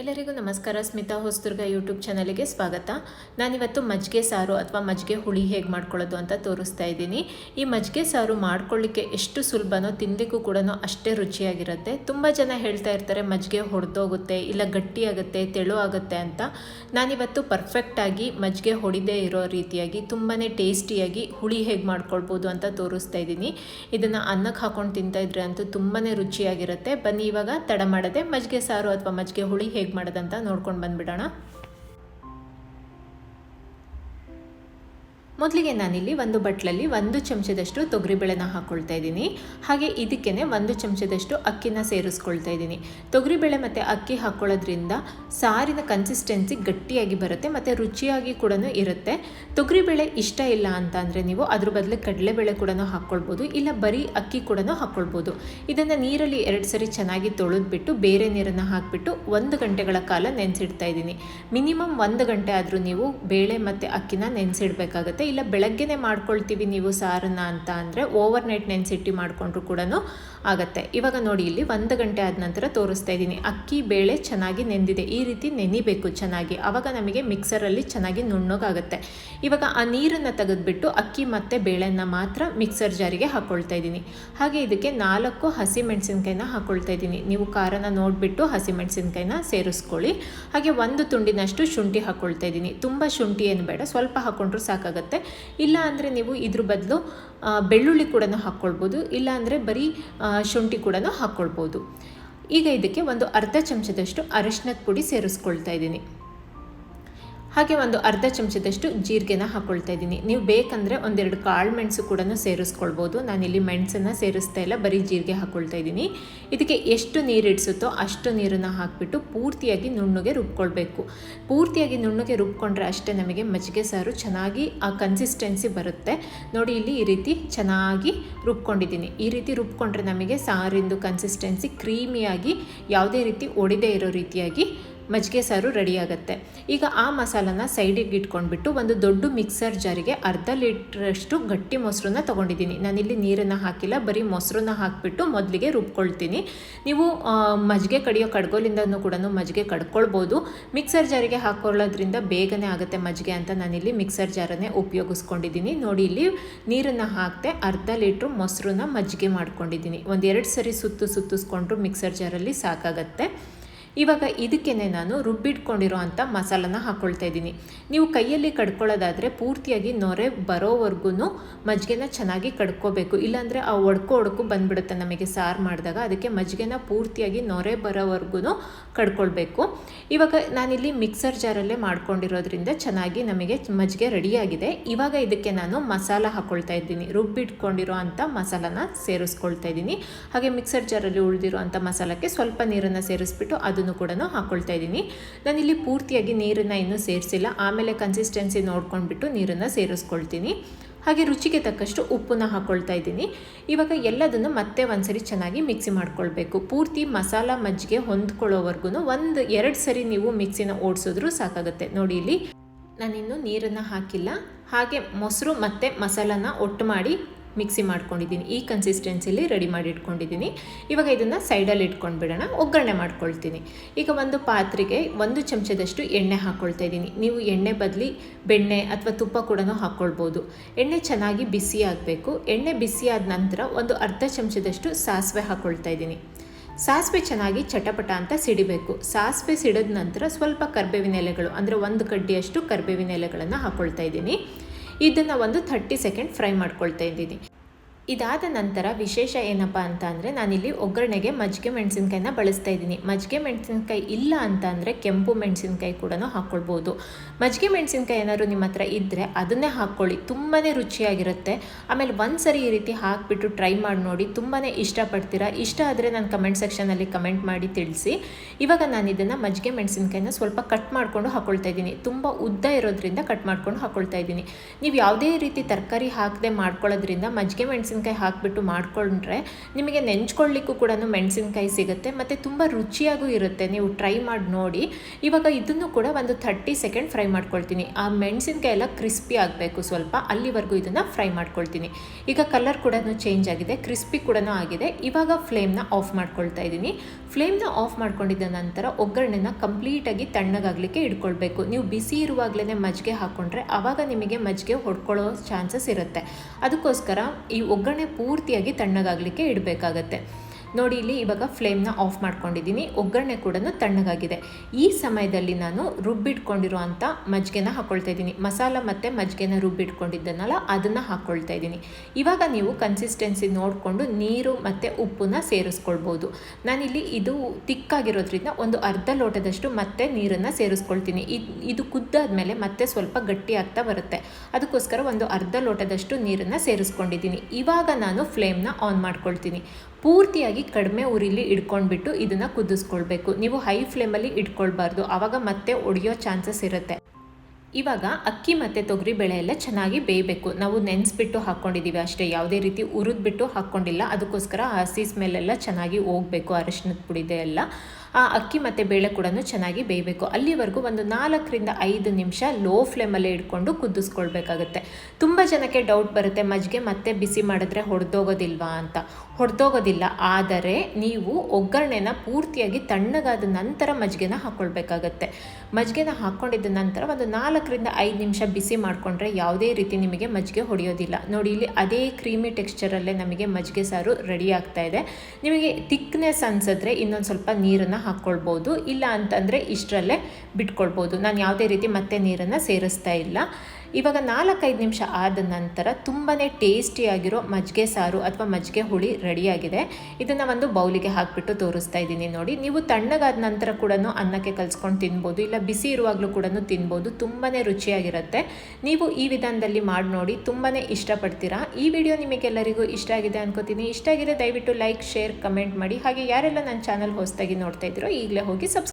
ಎಲ್ಲರಿಗೂ ನಮಸ್ಕಾರ. ಸ್ಮಿತಾ ಹೊಸದುರ್ಗ ಯೂಟ್ಯೂಬ್ ಚಾನಲಿಗೆ ಸ್ವಾಗತ. ನಾನಿವತ್ತು ಮಜ್ಜಿಗೆ ಸಾರು ಅಥವಾ ಮಜ್ಜಿಗೆ ಹುಳಿ ಹೇಗೆ ಮಾಡ್ಕೊಳ್ಳೋದು ಅಂತ ತೋರಿಸ್ತಾ ಇದ್ದೀನಿ. ಈ ಮಜ್ಜಿಗೆ ಸಾರು ಮಾಡ್ಕೊಳ್ಳಿಕ್ಕೆ ಎಷ್ಟು ಸುಲಭನೋ ತಿನ್ನಲಿಕ್ಕೂ ಕೂಡ ಅಷ್ಟೇ ರುಚಿಯಾಗಿರುತ್ತೆ. ತುಂಬ ಜನ ಹೇಳ್ತಾ ಇರ್ತಾರೆ, ಮಜ್ಜಿಗೆ ಹೊಡೆದೋಗುತ್ತೆ, ಇಲ್ಲ ಗಟ್ಟಿಯಾಗುತ್ತೆ ತೆಳು ಆಗುತ್ತೆ ಅಂತ. ನಾನಿವತ್ತು ಪರ್ಫೆಕ್ಟಾಗಿ ಮಜ್ಜಿಗೆ ಹೊಡಿದೇ ಇರೋ ರೀತಿಯಾಗಿ ತುಂಬಾ ಟೇಸ್ಟಿಯಾಗಿ ಹುಳಿ ಹೇಗೆ ಮಾಡ್ಕೊಳ್ಬೋದು ಅಂತ ತೋರಿಸ್ತಾ ಇದ್ದೀನಿ. ಇದನ್ನು ಅನ್ನಕ್ಕೆ ಹಾಕೊಂಡು ತಿಂತಾ ಇದ್ರೆ ಅಂತೂ ತುಂಬಾ ರುಚಿಯಾಗಿರುತ್ತೆ. ಬನ್ನಿ, ಇವಾಗ ತಡ ಮಾಡದೆ ಮಜ್ಜಿಗೆ ಸಾರು ಅಥವಾ ಮಜ್ಜಿಗೆ ಹುಳಿ ಮಾಡೋದಂತ ನೋಡ್ಕೊಂಡು ಬಂದ್ಬಿಡೋಣ. ಮೊದಲಿಗೆ ನಾನಿಲ್ಲಿ ಒಂದು ಬಟ್ಲಲ್ಲಿ ಒಂದು ಚಮಚದಷ್ಟು ತೊಗರಿಬೇಳೆನ ಹಾಕ್ಕೊಳ್ತಾ ಇದ್ದೀನಿ. ಹಾಗೆ ಇದಕ್ಕೇ ಒಂದು ಚಮಚದಷ್ಟು ಅಕ್ಕಿನ ಸೇರಿಸ್ಕೊಳ್ತಾ ಇದ್ದೀನಿ. ತೊಗರಿಬೇಳೆ ಮತ್ತು ಅಕ್ಕಿ ಹಾಕ್ಕೊಳ್ಳೋದ್ರಿಂದ ಸಾರಿನ ಕನ್ಸಿಸ್ಟೆನ್ಸಿ ಗಟ್ಟಿಯಾಗಿ ಬರುತ್ತೆ ಮತ್ತು ರುಚಿಯಾಗಿ ಕೂಡ ಇರುತ್ತೆ. ತೊಗರಿಬೇಳೆ ಇಷ್ಟ ಇಲ್ಲ ಅಂತ ನೀವು ಅದ್ರ ಬದಲು ಕಡಲೆಬೇಳೆ ಕೂಡ ಹಾಕ್ಕೊಳ್ಬೋದು ಇಲ್ಲ ಬರೀ ಅಕ್ಕಿ ಕೂಡ ಹಾಕ್ಕೊಳ್ಬೋದು ಇದನ್ನು ನೀರಲ್ಲಿ ಎರಡು ಸರಿ ಚೆನ್ನಾಗಿ ತೊಳೆದ್ಬಿಟ್ಟು ಬೇರೆ ನೀರನ್ನು ಹಾಕಿಬಿಟ್ಟು ಒಂದು ಗಂಟೆಗಳ ಕಾಲ ನೆನೆಸಿಡ್ತಾ ಇದ್ದೀನಿ. ಮಿನಿಮಮ್ ಒಂದು ಗಂಟೆ ಆದರೂ ನೀವು ಬೇಳೆ ಮತ್ತು ಅಕ್ಕಿನ ನೆನೆಸಿಡ್ಬೇಕಾಗತ್ತೆ. ಇಲ್ಲ ಬೆಳಗ್ಗೆನೇ ಮಾಡ್ಕೊಳ್ತೀವಿ ನೀವು ಸಾರನ್ನ ಅಂತ ಅಂದರೆ ಓವರ್ ನೈಟ್ ನೆನೆಸಿಟ್ಟು ಮಾಡಿಕೊಂಡ್ರು ಕೂಡ ಆಗುತ್ತೆ. ಇವಾಗ ನೋಡಿ, ಇಲ್ಲಿ ಒಂದು ಗಂಟೆ ಆದ ನಂತರ ತೋರಿಸ್ತಾ ಇದ್ದೀನಿ. ಅಕ್ಕಿ ಬೇಳೆ ಚೆನ್ನಾಗಿ ನೆಂದಿದೆ. ಈ ರೀತಿ ನೆನಿಬೇಕು ಚೆನ್ನಾಗಿ. ಆವಾಗ ನಮಗೆ ಮಿಕ್ಸರಲ್ಲಿ ಚೆನ್ನಾಗಿ ನುಣ್ಣಗಾಗುತ್ತೆ. ಇವಾಗ ಆ ನೀರನ್ನು ತೆಗೆದುಬಿಟ್ಟು ಅಕ್ಕಿ ಮತ್ತು ಬೇಳೆನ ಮಾತ್ರ ಮಿಕ್ಸರ್ ಜಾರಿಗೆ ಹಾಕ್ಕೊಳ್ತಾ ಇದ್ದೀನಿ. ಹಾಗೆ ಇದಕ್ಕೆ ನಾಲ್ಕು ಹಸಿ ಮೆಣಸಿನ್ಕಾಯಿನ ಹಾಕ್ಕೊಳ್ತಾ ಇದ್ದೀನಿ. ನೀವು ಖಾರನ ನೋಡಿಬಿಟ್ಟು ಹಸಿ ಮೆಣಸಿನ್ಕಾಯಿನ ಸೇರಿಸ್ಕೊಳ್ಳಿ. ಹಾಗೆ ಒಂದು ತುಂಡಿನಷ್ಟು ಶುಂಠಿ ಹಾಕ್ಕೊಳ್ತಾ ಇದ್ದೀನಿ. ತುಂಬ ಶುಂಠಿ ಏನು ಬೇಡ, ಸ್ವಲ್ಪ ಹಾಕ್ಕೊಂಡ್ರೂ ಸಾಕಾಗುತ್ತೆ. ಇಲ್ಲ ಅಂದರೆ ನೀವು ಇದ್ರ ಬದಲು ಬೆಳ್ಳುಳ್ಳಿ ಕೂಡ ಹಾಕ್ಕೊಳ್ಬೋದು ಇಲ್ಲಾಂದರೆ ಬರೀ ಶುಂಠಿ ಕೂಡ ಹಾಕ್ಕೊಳ್ಬೋದು. ಈಗ ಇದಕ್ಕೆ ಒಂದು ಅರ್ಧ ಚಮಚದಷ್ಟು ಅರಶಿನದ ಪುಡಿ ಸೇರಿಸ್ಕೊಳ್ತಾ ಇದ್ದೀನಿ. ಹಾಗೆ ಒಂದು ಅರ್ಧ ಚಮಚದಷ್ಟು ಜೀರಿಗೆನ ಹಾಕ್ಕೊಳ್ತಾ ಇದ್ದೀನಿ. ನೀವು ಬೇಕಂದರೆ ಒಂದೆರಡು ಕಾಳು ಮೆಣಸು ಕೂಡ ಸೇರಿಸ್ಕೊಳ್ಬೋದು. ನಾನಿಲ್ಲಿ ಮೆಣಸನ್ನು ಸೇರಿಸ್ತಾ ಇಲ್ಲ, ಬರೀ ಜೀರಿಗೆ ಹಾಕ್ಕೊಳ್ತಾ ಇದ್ದೀನಿ. ಇದಕ್ಕೆ ಎಷ್ಟು ನೀರು ಇಡಿಸುತ್ತೋ ಅಷ್ಟು ನೀರನ್ನು ಹಾಕಿಬಿಟ್ಟು ಪೂರ್ತಿಯಾಗಿ ನುಣ್ಣಗೆ ರುಬ್ಕೊಳ್ಬೇಕು. ಪೂರ್ತಿಯಾಗಿ ನುಣ್ಣಗೆ ರುಬ್ಕೊಂಡ್ರೆ ಅಷ್ಟೇ ನಮಗೆ ಮಜ್ಜಿಗೆ ಸಾರು ಚೆನ್ನಾಗಿ ಆ ಕನ್ಸಿಸ್ಟೆನ್ಸಿ ಬರುತ್ತೆ. ನೋಡಿ, ಇಲ್ಲಿ ಈ ರೀತಿ ಚೆನ್ನಾಗಿ ರುಬ್ಕೊಂಡಿದ್ದೀನಿ. ಈ ರೀತಿ ರುಬ್ಕೊಂಡ್ರೆ ನಮಗೆ ಸಾರಿಂದು ಕನ್ಸಿಸ್ಟೆನ್ಸಿ ಕ್ರೀಮಿಯಾಗಿ ಯಾವುದೇ ರೀತಿ ಒಡೆದೇ ಇರೋ ರೀತಿಯಾಗಿ ಮಜ್ಜಿಗೆ ಸಾರು ರೆಡಿ ಆಗುತ್ತೆ. ಈಗ ಆ ಮಸಾಲನ ಸೈಡಿಗೆ ಇಟ್ಕೊಂಡ್ಬಿಟ್ಟು ಒಂದು ದೊಡ್ಡ ಮಿಕ್ಸರ್ ಜಾರಿಗೆ ಅರ್ಧ ಲೀಟ್ರಷ್ಟು ಗಟ್ಟಿ ಮೊಸರನ್ನ ತೊಗೊಂಡಿದ್ದೀನಿ. ನಾನಿಲ್ಲಿ ನೀರನ್ನು ಹಾಕಿಲ್ಲ, ಬರೀ ಮೊಸರನ್ನ ಹಾಕಿಬಿಟ್ಟು ಮೊದಲಿಗೆ ರುಬ್ಕೊಳ್ತೀನಿ. ನೀವು ಮಜ್ಜಿಗೆ ಕಡಿಯೋ ಕಡ್ಗೋಲಿಂದನೂ ಕೂಡ ಮಜ್ಜಿಗೆ ಕಡ್ಕೊಳ್ಬೋದು. ಮಿಕ್ಸರ್ ಜಾರಿಗೆ ಹಾಕೊಳ್ಳೋದ್ರಿಂದ ಬೇಗನೆ ಆಗುತ್ತೆ ಮಜ್ಜಿಗೆ ಅಂತ ನಾನಿಲ್ಲಿ ಮಿಕ್ಸರ್ ಜಾರನ್ನೇ ಉಪಯೋಗಿಸ್ಕೊಂಡಿದ್ದೀನಿ. ನೋಡಿ, ಇಲ್ಲಿ ನೀರನ್ನು ಹಾಕದೆ ಅರ್ಧ ಲೀಟ್ರು ಮೊಸರನ್ನ ಮಜ್ಜಿಗೆ ಮಾಡ್ಕೊಂಡಿದ್ದೀನಿ. ಒಂದೆರಡು ಸರಿ ಸುತ್ತು ಸುತ್ತಿಸ್ಕೊಂಡ್ರು ಮಿಕ್ಸರ್ ಜಾರಲ್ಲಿ ಸಾಕಾಗತ್ತೆ. ಇವಾಗ ಇದಕ್ಕೆ ನಾನು ರುಬ್ಬಿಟ್ಕೊಂಡಿರೋ ಅಂಥ ಮಸಾಲನ ಹಾಕ್ಕೊಳ್ತಾ ಇದ್ದೀನಿ. ನೀವು ಕೈಯಲ್ಲಿ ಕಡ್ಕೊಳ್ಳೋದಾದರೆ ಪೂರ್ತಿಯಾಗಿ ನೊರೆ ಬರೋವರೆಗೂ ಮಜ್ಜಿಗೆನ ಚೆನ್ನಾಗಿ ಕಡ್ಕೋಬೇಕು. ಇಲ್ಲಾಂದರೆ ಆ ಒಡ್ಕೊ ಒಡ್ಕು ಬಂದ್ಬಿಡುತ್ತೆ ನಮಗೆ ಸಾರು ಮಾಡಿದಾಗ. ಅದಕ್ಕೆ ಮಜ್ಜಿಗೆನ ಪೂರ್ತಿಯಾಗಿ ನೊರೆ ಬರೋವರೆಗೂ ಕಡ್ಕೊಳ್ಬೇಕು. ಇವಾಗ ನಾನಿಲ್ಲಿ ಮಿಕ್ಸರ್ ಜಾರಲ್ಲೇ ಮಾಡ್ಕೊಂಡಿರೋದ್ರಿಂದ ಚೆನ್ನಾಗಿ ನಮಗೆ ಮಜ್ಜಿಗೆ ರೆಡಿಯಾಗಿದೆ. ಇವಾಗ ಇದಕ್ಕೆ ನಾನು ಮಸಾಲ ಹಾಕ್ಕೊಳ್ತಾ ಇದ್ದೀನಿ. ರುಬ್ಬಿಟ್ಕೊಂಡಿರೋ ಅಂಥ ಮಸಾಲನ ಸೇರಿಸ್ಕೊಳ್ತಾ ಇದ್ದೀನಿ. ಹಾಗೆ ಮಿಕ್ಸರ್ ಜಾರಲ್ಲಿ ಉಳಿದಿರೋ ಅಂಥ ಮಸಾಲಕ್ಕೆ ಸ್ವಲ್ಪ ನೀರನ್ನು ಸೇರಿಸ್ಬಿಟ್ಟು ಅದು ಅದನ್ನು ಕೂಡ ಹಾಕ್ಕೊಳ್ತಾ ಇದ್ದೀನಿ. ನಾನಿಲ್ಲಿ ಪೂರ್ತಿಯಾಗಿ ನೀರನ್ನು ಇನ್ನೂ ಸೇರಿಸಿಲ್ಲ. ಆಮೇಲೆ ಕನ್ಸಿಸ್ಟೆನ್ಸಿ ನೋಡ್ಕೊಂಡ್ಬಿಟ್ಟು ನೀರನ್ನು ಸೇರಿಸ್ಕೊಳ್ತೀನಿ. ಹಾಗೆ ರುಚಿಗೆ ತಕ್ಕಷ್ಟು ಉಪ್ಪನ್ನ ಹಾಕ್ಕೊಳ್ತಾ ಇದ್ದೀನಿ. ಇವಾಗ ಎಲ್ಲದನ್ನು ಮತ್ತೆ ಒಂದ್ಸರಿ ಚೆನ್ನಾಗಿ ಮಿಕ್ಸಿ ಮಾಡ್ಕೊಳ್ಬೇಕು. ಪೂರ್ತಿ ಮಸಾಲ ಮಜ್ಜಿಗೆ ಹೊಂದ್ಕೊಳ್ಳೋವರೆಗೂ ಒಂದು ಎರಡು ಸರಿ ನೀವು ಮಿಕ್ಸಿನ ಓಡಿಸಿದ್ರು ಸಾಕಾಗುತ್ತೆ. ನೋಡಿ ಇಲ್ಲಿ ನಾನಿನ್ನು ನೀರನ್ನು ಹಾಕಿಲ್ಲ. ಹಾಗೆ ಮೊಸರು ಮತ್ತು ಮಸಾಲನ ಒಟ್ಟು ಮಾಡಿ ಮಿಕ್ಸಿ ಮಾಡ್ಕೊಂಡಿದ್ದೀನಿ. ಈ ಕನ್ಸಿಸ್ಟೆನ್ಸಿಲಿ ರೆಡಿ ಮಾಡಿ ಇಟ್ಕೊಂಡಿದ್ದೀನಿ ಇವಾಗ ಇದನ್ನು ಸೈಡಲ್ಲಿ ಇಟ್ಕೊಂಡು ಬಿಡೋಣ ಒಗ್ಗರಣೆ ಮಾಡ್ಕೊಳ್ತೀನಿ. ಈಗ ಒಂದು ಪಾತ್ರೆಗೆ ಒಂದು ಚಮಚದಷ್ಟು ಎಣ್ಣೆ ಹಾಕ್ಕೊಳ್ತಾ ಇದ್ದೀನಿ. ನೀವು ಎಣ್ಣೆ ಬದಲಿ ಬೆಣ್ಣೆ ಅಥವಾ ತುಪ್ಪ ಕೂಡ ಹಾಕ್ಕೊಳ್ಬೋದು ಎಣ್ಣೆ ಚೆನ್ನಾಗಿ ಬಿಸಿ ಆಗಬೇಕು. ಎಣ್ಣೆ ಬಿಸಿ ಆದ ನಂತರ ಒಂದು ಅರ್ಧ ಚಮಚದಷ್ಟು ಸಾಸಿವೆ ಹಾಕ್ಕೊಳ್ತಾ ಇದ್ದೀನಿ. ಸಾಸಿವೆ ಚೆನ್ನಾಗಿ ಚಟಪಟ ಅಂತ ಸಿಡಿಬೇಕು. ಸಾಸಿವೆ ಸಿಡಿದ ನಂತರ ಸ್ವಲ್ಪ ಕರ್ಬೇವಿನ ಎಲೆಗಳು, ಅಂದರೆ ಒಂದು ಕಡ್ಡಿಯಷ್ಟು ಕರ್ಬೇವಿನ ಎಲೆಗಳನ್ನು ಹಾಕ್ಕೊಳ್ತಾ ಇದ್ದೀನಿ. ಇದನ್ನು ಒಂದು ಥರ್ಟಿ ಸೆಕೆಂಡ್ ಫ್ರೈ ಮಾಡ್ಕೊಳ್ತಾ ಇದ್ದೀನಿ. ಇದಾದ ನಂತರ ವಿಶೇಷ ಏನಪ್ಪ ಅಂತ ಅಂದರೆ ನಾನಿಲ್ಲಿ ಒಗ್ಗರಣೆಗೆ ಮಜ್ಜಿಗೆ ಮೆಣಸಿನ್ಕಾಯಿನ ಬಳಸ್ತಾ ಇದ್ದೀನಿ. ಮಜ್ಜಿಗೆ ಮೆಣಸಿನ್ಕಾಯಿ ಇಲ್ಲ ಅಂತ ಅಂದರೆ ಕೆಂಪು ಮೆಣಸಿನ್ಕಾಯಿ ಕೂಡ ಹಾಕ್ಕೊಳ್ಬೋದು ಮಜ್ಜಿಗೆ ಮೆಣಸಿನ್ಕಾಯಿ ಏನಾದರೂ ನಿಮ್ಮ ಹತ್ರ ಇದ್ದರೆ ಅದನ್ನೇ ಹಾಕ್ಕೊಳ್ಳಿ. ತುಂಬಾ ರುಚಿಯಾಗಿರುತ್ತೆ. ಆಮೇಲೆ ಒಂದು ಸರಿ ಈ ರೀತಿ ಹಾಕಿಬಿಟ್ಟು ಟ್ರೈ ಮಾಡಿ ನೋಡಿ. ತುಂಬಾ ಇಷ್ಟಪಡ್ತೀರಾ? ಇಷ್ಟ ಆದರೆ ನಾನು ಕಮೆಂಟ್ ಸೆಕ್ಷನಲ್ಲಿ ಕಮೆಂಟ್ ಮಾಡಿ ತಿಳಿಸಿ. ಇವಾಗ ನಾನು ಇದನ್ನು ಮಜ್ಜಿಗೆ ಮೆಣಸಿನ್ಕಾಯಿನ ಸ್ವಲ್ಪ ಕಟ್ ಮಾಡಿಕೊಂಡು ಹಾಕ್ಕೊಳ್ತಾ ಇದ್ದೀನಿ. ತುಂಬ ಉದ್ದ ಇರೋದ್ರಿಂದ ಕಟ್ ಮಾಡ್ಕೊಂಡು ಹಾಕ್ಕೊಳ್ತಾ ಇದ್ದೀನಿ. ನೀವು ಯಾವುದೇ ರೀತಿ ತರಕಾರಿ ಹಾಕದೆ ಮಾಡ್ಕೊಳ್ಳೋದ್ರಿಂದ ಮಜ್ಜಿಗೆ ಮೆಣಸಿನ ಮೆಣಸಿನ್ಕಾಯಿ ಹಾಕಿಬಿಟ್ಟು ಮಾಡಿಕೊಂಡ್ರೆ ನಿಮಗೆ ನೆಂಚ್ಕೊಳ್ಳಿಕ್ಕೂ ಕೂಡ ಮೆಣಸಿನ್ಕಾಯಿ ಸಿಗುತ್ತೆ ಮತ್ತು ತುಂಬ ರುಚಿಯಾಗೂ ಇರುತ್ತೆ. ನೀವು ಟ್ರೈ ಮಾಡಿ ನೋಡಿ. ಇವಾಗ ಇದನ್ನು ಕೂಡ ಒಂದು ಥರ್ಟಿ ಸೆಕೆಂಡ್ ಫ್ರೈ ಮಾಡ್ಕೊಳ್ತೀನಿ. ಆ ಮೆಣಸಿನ್ಕಾಯಿ ಎಲ್ಲ ಕ್ರಿಸ್ಪಿ ಆಗಬೇಕು ಸ್ವಲ್ಪ. ಅಲ್ಲಿವರೆಗೂ ಇದನ್ನು ಫ್ರೈ ಮಾಡ್ಕೊಳ್ತೀನಿ. ಈಗ ಕಲರ್ ಕೂಡ ಚೇಂಜ್ ಆಗಿದೆ. ಕ್ರಿಸ್ಪಿ ಕೂಡ ಆಗಿದೆ. ಇವಾಗ ಫ್ಲೇಮ್ನ ಆಫ್ ಮಾಡ್ಕೊಳ್ತಾ ಇದ್ದೀನಿ. ಫ್ಲೇಮ್ನ ಆಫ್ ಮಾಡ್ಕೊಂಡಿದ್ದ ನಂತರ ಒಗ್ಗರಣೆನ ಕಂಪ್ಲೀಟಾಗಿ ತಣ್ಣಗಾಗಲಿಕ್ಕೆ ಇಟ್ಕೊಳ್ಬೇಕು. ನೀವು ಬಿಸಿ ಇರುವಾಗಲೇ ಮಜ್ಜಿಗೆ ಹಾಕ್ಕೊಂಡ್ರೆ ಆವಾಗ ನಿಮಗೆ ಮಜ್ಜಿಗೆ ಹೊಡ್ಕೊಳ್ಳೋ ಚಾನ್ಸಸ್ ಇರುತ್ತೆ. ಅದಕ್ಕೋಸ್ಕರ ಈ ಪೂರ್ತಿಯಾಗಿ ತಣ್ಣಗಾಗಲಿಕ್ಕೆ ಇಡಬೇಕಾಗತ್ತೆ. ನೋಡಿ, ಇಲ್ಲಿ ಇವಾಗ ಫ್ಲೇಮ್ನ ಆಫ್ ಮಾಡ್ಕೊಂಡಿದ್ದೀನಿ. ಒಗ್ಗರಣೆ ಕೂಡ ತಣ್ಣಗಾಗಿದೆ. ಈ ಸಮಯದಲ್ಲಿ ನಾನು ರುಬ್ಬಿಟ್ಕೊಂಡಿರುವಂಥ ಮಜ್ಜಿಗೆನ ಹಾಕ್ಕೊಳ್ತಾ ಇದ್ದೀನಿ. ಮಸಾಲ ಮತ್ತು ಮಜ್ಜಿಗೆನ ರುಬ್ಬಿಟ್ಕೊಂಡಿದ್ದನಲ್ಲ, ಅದನ್ನು ಹಾಕ್ಕೊಳ್ತಾ ಇದ್ದೀನಿ. ಇವಾಗ ನೀವು ಕನ್ಸಿಸ್ಟೆನ್ಸಿ ನೋಡಿಕೊಂಡು ನೀರು ಮತ್ತು ಉಪ್ಪನ್ನ ಸೇರಿಸ್ಕೊಳ್ಬೋದು. ನಾನಿಲ್ಲಿ ಇದು ತಿಕ್ಕಾಗಿರೋದ್ರಿಂದ ಒಂದು ಅರ್ಧ ಲೋಟದಷ್ಟು ಮತ್ತೆ ನೀರನ್ನು ಸೇರಿಸ್ಕೊಳ್ತೀನಿ. ಇದು ಕುದ್ದಾದ್ಮೇಲೆ ಮತ್ತೆ ಸ್ವಲ್ಪ ಗಟ್ಟಿ ಆಗ್ತಾ ಬರುತ್ತೆ. ಅದಕ್ಕೋಸ್ಕರ ಒಂದು ಅರ್ಧ ಲೋಟದಷ್ಟು ನೀರನ್ನು ಸೇರಿಸ್ಕೊಂಡಿದ್ದೀನಿ. ಇವಾಗ ನಾನು ಫ್ಲೇಮ್ನ ಆನ್ ಮಾಡ್ಕೊಳ್ತೀನಿ. ಪೂರ್ತಿಯಾಗಿ ಕಡಿಮೆ ಉರಿಲಿ ಇಟ್ಕೊಂಡ್ಬಿಟ್ಟು ಇದನ್ನು ಕುದಿಸ್ಕೊಳ್ಬೇಕು. ನೀವು ಹೈ ಫ್ಲೇಮಲ್ಲಿ ಇಟ್ಕೊಳ್ಬಾರ್ದು. ಆವಾಗ ಮತ್ತೆ ಒಡೆಯೋ ಚಾನ್ಸಸ್ ಇರುತ್ತೆ. ಇವಾಗ ಅಕ್ಕಿ ಮತ್ತು ತೊಗರಿ ಬೇಳೆ ಎಲ್ಲ ಚೆನ್ನಾಗಿ ಬೇಯಬೇಕು. ನಾವು ನೆನೆಸ್ಬಿಟ್ಟು ಹಾಕ್ಕೊಂಡಿದ್ದೀವಿ ಅಷ್ಟೇ. ಯಾವುದೇ ರೀತಿ ಉರಿದ್ಬಿಟ್ಟು ಹಾಕ್ಕೊಂಡಿಲ್ಲ ಅದಕ್ಕೋಸ್ಕರ ಹಸಿ ಸ್ಮೆಲ್ಲೆಲ್ಲ ಚೆನ್ನಾಗಿ ಹೋಗಬೇಕು ಅರಿಶಿನದ ಪುಡಿದೆ ಎಲ್ಲ ಆ ಅಕ್ಕಿ ಮತ್ತು ಬೇಳೆ ಕೂಡ ಚೆನ್ನಾಗಿ ಬೇಯಬೇಕು. ಅಲ್ಲಿವರೆಗೂ ಒಂದು ನಾಲ್ಕರಿಂದ ಐದು ನಿಮಿಷ ಲೋ ಫ್ಲೇಮಲ್ಲೇ ಇಟ್ಕೊಂಡು ಕುದಿಸ್ಕೊಳ್ಬೇಕಾಗುತ್ತೆ. ತುಂಬ ಜನಕ್ಕೆ ಡೌಟ್ ಬರುತ್ತೆ, ಮಜ್ಜಿಗೆ ಮತ್ತೆ ಬಿಸಿ ಮಾಡಿದ್ರೆ ಹೊಡೆದೋಗೋದಿಲ್ವಾ ಅಂತ. ಹೊಡೆದೋಗೋದಿಲ್ಲ, ಆದರೆ ನೀವು ಒಗ್ಗರಣೆನ ಪೂರ್ತಿಯಾಗಿ ತಣ್ಣಗಾದ ನಂತರ ಮಜ್ಜಿಗೆನ ಹಾಕ್ಕೊಳ್ಬೇಕಾಗತ್ತೆ ಮಜ್ಜಿಗೆನ ಹಾಕ್ಕೊಂಡಿದ್ದ ನಂತರ ಒಂದು ನಾಲ್ಕರಿಂದ ಐದು ನಿಮಿಷ ಬಿಸಿ ಮಾಡಿಕೊಂಡ್ರೆ ಯಾವುದೇ ರೀತಿ ನಿಮಗೆ ಮಜ್ಜಿಗೆ ಹೊಡೆಯೋದಿಲ್ಲ. ನೋಡಿ, ಇಲ್ಲಿ ಅದೇ ಕ್ರೀಮಿ ಟೆಕ್ಸ್ಚರಲ್ಲೇ ನಮಗೆ ಮಜ್ಜಿಗೆ ಸಾರು ರೆಡಿ ಆಗ್ತಾ ಇದೆ. ನಿಮಗೆ ತಿಕ್ನೆಸ್ ಅನ್ಸಿದ್ರೆ ಇನ್ನೊಂದು ಸ್ವಲ್ಪ ನೀರನ್ನು ಹಾಕ್ಕೊಳ್ಬೋದು ಇಲ್ಲ ಅಂತಂದರೆ ಇಷ್ಟರಲ್ಲೇ ಬಿಟ್ಕೊಳ್ಬೋದು. ನಾನು ಯಾವುದೇ ರೀತಿ ಮತ್ತೆ ನೀರನ್ನು ಸೇರಿಸ್ತಾ ಇಲ್ಲ. ಇವಾಗ ನಾಲ್ಕೈದು ನಿಮಿಷ ಆದ ನಂತರ ತುಂಬಾ ಟೇಸ್ಟಿಯಾಗಿರೋ ಮಜ್ಜಿಗೆ ಸಾರು ಅಥವಾ ಮಜ್ಜಿಗೆ ಹುಳಿ ರೆಡಿಯಾಗಿದೆ ಇದನ್ನು ಒಂದು ಬೌಲಿಗೆ ಹಾಕಿಬಿಟ್ಟು ತೋರಿಸ್ತಾ ಇದ್ದೀನಿ ನೋಡಿ. ನೀವು ತಣ್ಣಗಾದ ನಂತರ ಕೂಡ ಅನ್ನಕ್ಕೆ ಕಲಿಸ್ಕೊಂಡು ತಿನ್ಬೋದು, ಇಲ್ಲ ಬಿಸಿ ಇರುವಾಗಲೂ ಕೂಡ ತಿನ್ಬೋದು. ತುಂಬಾ ರುಚಿಯಾಗಿರುತ್ತೆ. ನೀವು ಈ ವಿಧಾನದಲ್ಲಿ ಮಾಡಿ ನೋಡಿ ತುಂಬಾ ಇಷ್ಟಪಡ್ತೀರಾ. ಈ ವಿಡಿಯೋ ನಿಮಗೆಲ್ಲರಿಗೂ ಇಷ್ಟ ಆಗಿದೆ ಅನ್ಕೋತೀನಿ. ಇಷ್ಟ ಆಗಿದೆ ದಯವಿಟ್ಟು ಲೈಕ್ ಶೇರ್ ಕಮೆಂಟ್ ಮಾಡಿ. ಹಾಗೆ ಯಾರೆಲ್ಲ ನನ್ನ ಚಾನಲ್ ಹೊಸದಾಗಿ ನೋಡ್ತಾ ಇದ್ದೀರೋ ಈಗಲೇ ಹೋಗಿ ಸಬ್ಸ್